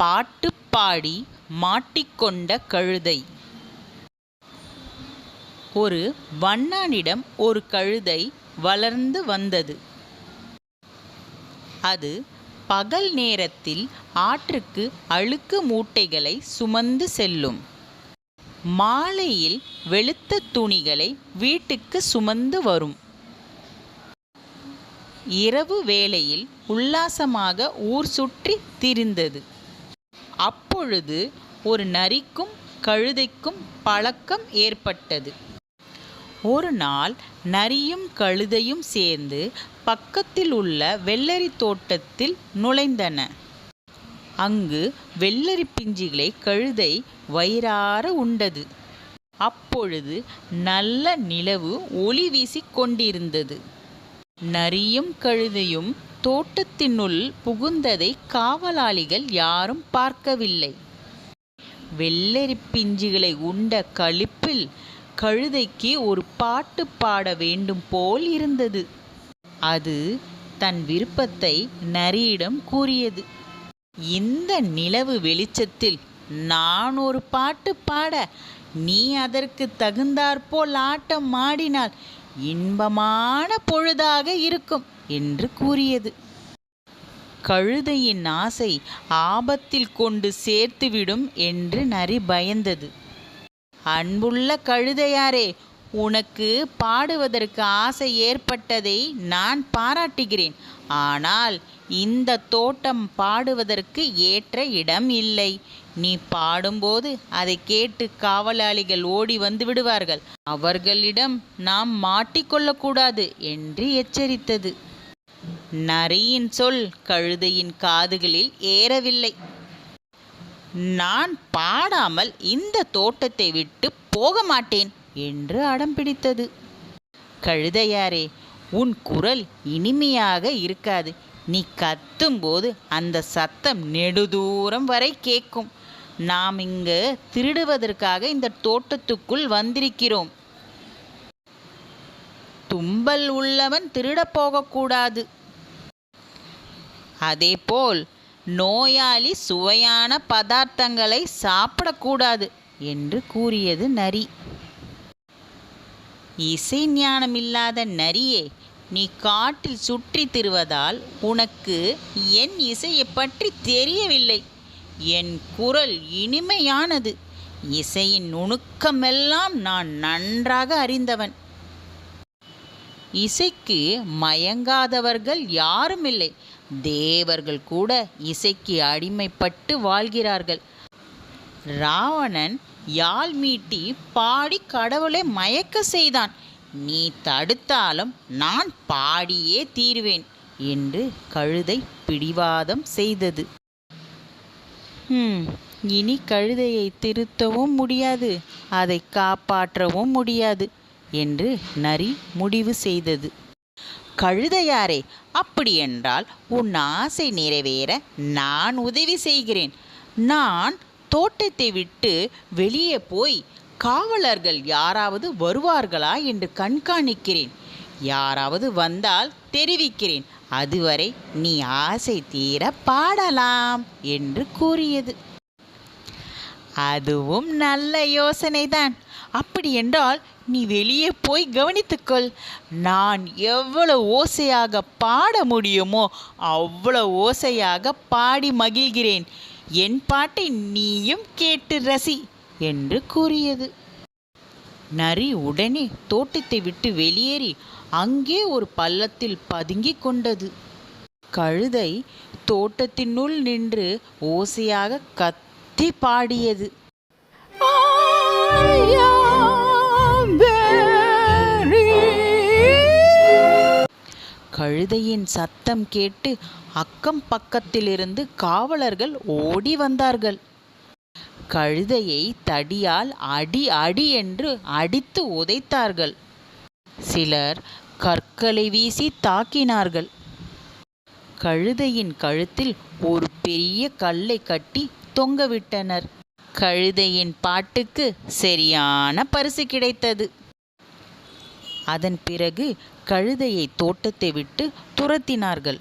பாட்டு பாடி மாட்டிக்கொண்ட கழுதை. ஒரு வண்ணானிடம் ஒரு கழுதை வளர்ந்து வந்தது. அது பகல் நேரத்தில் ஆற்றுக்கு அழுக்கு மூட்டைகளை சுமந்து செல்லும். மாலையில் வெளுத்த துணிகளை வீட்டுக்கு சுமந்து வரும். இரவு வேளையில் உல்லாசமாக ஊர் சுற்றி திரிந்தது. அப்பொழுது ஒரு நரிக்கும் கழுதைக்கும் பழக்கம் ஏற்பட்டது. ஒரு நாள் நரியும் கழுதையும் சேர்ந்து பக்கத்தில் உள்ள வெள்ளரி தோட்டத்தில் நுழைந்தன. அங்கு வெள்ளரி பிஞ்சுகளை கழுதை வயிறார உண்டது. அப்பொழுது நல்ல நிலவு ஒளி வீசிக் கொண்டிருந்தது. நரியும் கழுதையும் தோட்டத்தினுள் புகுந்ததை காவலாளிகள் யாரும் பார்க்கவில்லை. வெள்ளரி பிஞ்சுகளை உண்ட களிப்பில் கழுதைக்கு ஒரு பாட்டு பாட வேண்டும் போல் இருந்தது. அது தன் விருப்பத்தை நரியிடம் கூறியது. இந்த நிலவு வெளிச்சத்தில் நான் ஒரு பாட்டு பாட நீ அதற்கு தகுந்தாற்போல் ஆட்டம் ஆடினால் இன்பமான பொழுதாக இருக்கும் என்று கூறியது. கழுதையின் ஆசை ஆபத்தில் கொண்டு சேர்த்துவிடும் என்று நரி பயந்தது. அன்புள்ள கழுதையாரே உனக்கு பாடுவதற்கு ஆசை ஏற்பட்டதை நான் பாராட்டுகிறேன். ஆனால் இந்த தோட்டம் பாடுவதற்கு ஏற்ற இடம் இல்லை. நீ பாடும்போது அதை கேட்டு காவலாளிகள் ஓடி வந்து விடுவார்கள். அவர்களிடம் நாம் மாட்டிக்கொள்ளக்கூடாது என்று எச்சரித்தது. நரியின் சொல் கழுதையின் காதுகளில் ஏறவில்லை. நான் பாடாமல் இந்த தோட்டத்தை விட்டு போக மாட்டேன் என்று அடம் பிடித்தது. கழுதையாரே உன் குரல் இனிமையாக இருக்காது. நீ கத்தும்போது அந்த சத்தம் நெடுதூரம் வரை கேட்கும் நாம் இங்கு திருடுவதற்காக இந்த தோட்டத்துக்குள் வந்திருக்கிறோம். தும்பல் உள்ளவன் திருடப் போகக்கூடாது. அதேபோல் நோயாளி சுவையான பதார்த்தங்களை சாப்பிடக்கூடாது என்று கூறியது நரி. இசை ஞானமில்லாத நரியே நீ காட்டில் சுற்றி திருவதால் உனக்கு என் இசையை பற்றி தெரியவில்லை. என் குரல் இனிமையானது. இசையின் நுணுக்கமெல்லாம் நான் நன்றாக அறிந்தவன். இசைக்கு மயங்காதவர்கள் யாரும் இல்லை தேவர்கள் கூட இசைக்கு அடிமைப்பட்டு வாழ்கிறார்கள். ராவணன் யாழ் மீட்டி பாடி கடவுளை மயக்க செய்தான். நீ தடுத்தாலும் நான் பாடியே தீருவேன் என்று கழுதை பிடிவாதம் செய்தது. இனி கழுதையை திருத்தவும் முடியாது அதை காப்பாற்றவும் முடியாது என்று நரி முடிவு செய்தது. கழுதையாரே அப்படியென்றால் உன் ஆசை நிறைவேற நான் உதவி செய்கிறேன். நான் தோட்டத்தை விட்டு வெளியே போய் காவலர்கள் யாராவது வருவார்களா என்று கண்காணிக்கிறேன். யாராவது வந்தால் தெரிவிக்கிறேன். அதுவரை நீ ஆசை தீர பாடலாம் என்று கூறியது. அதுவும் நல்ல யோசனைதான். அப்படி என்றால் நீ வெளியே போய் கவனித்துக்கொள் நான் எவ்வளவு ஓசையாக பாட முடியுமோ அவ்வளவு ஓசையாக பாடி மகிழ்கிறேன். என் பாட்டை நீயும் கேட்டு ரசி. என்று கூறியது. நரி உடனே தோட்டத்தை விட்டு வெளியேறி அங்கே ஒரு பள்ளத்தில் பதுங்கிக் கொண்டது. கழுதை தோட்டத்தினுள் நின்று ஓசையாக கத்தி பாடியது. கழுதையின் சத்தம் கேட்டு அக்கம் பக்கத்திலிருந்து காவலர்கள் ஓடி வந்தார்கள். கழுதையை தடியால் அடி அடி என்று அடித்து உதைத்தார்கள். சிலர் கற்களை வீசி தாக்கினார்கள். கழுதையின் கழுத்தில் ஒரு பெரிய கல்லை கட்டி தொங்கவிட்டனர் கழுதையின் பாட்டுக்கு சரியான பரிசு கிடைத்தது. அதன் பிறகு கழுதையை தோட்டத்தை விட்டு துரத்தினார்கள்.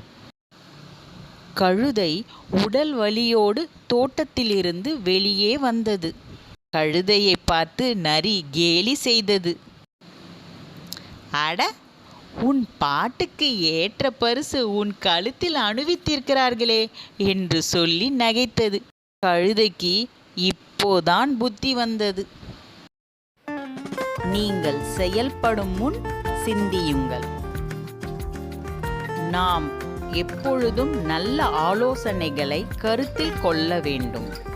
கழுதை உடல் வலியோடு தோட்டத்திலிருந்து வெளியே வந்தது. கழுதையை பார்த்து நரி கேலி செய்தது. அட உன் பாட்டுக்கு ஏற்ற பரிசு உன் கழுத்தில் அணுவித்திருக்கிறார்களே என்று சொல்லி நகைத்தது. கழுதைக்கு இப்போதான் புத்தி வந்தது. நீங்கள் செயல்படும் முன் சிந்தியுங்கள். நாம் எப்பொழுதும் நல்ல ஆலோசனைகளை கருத்தில் கொள்ள வேண்டும்.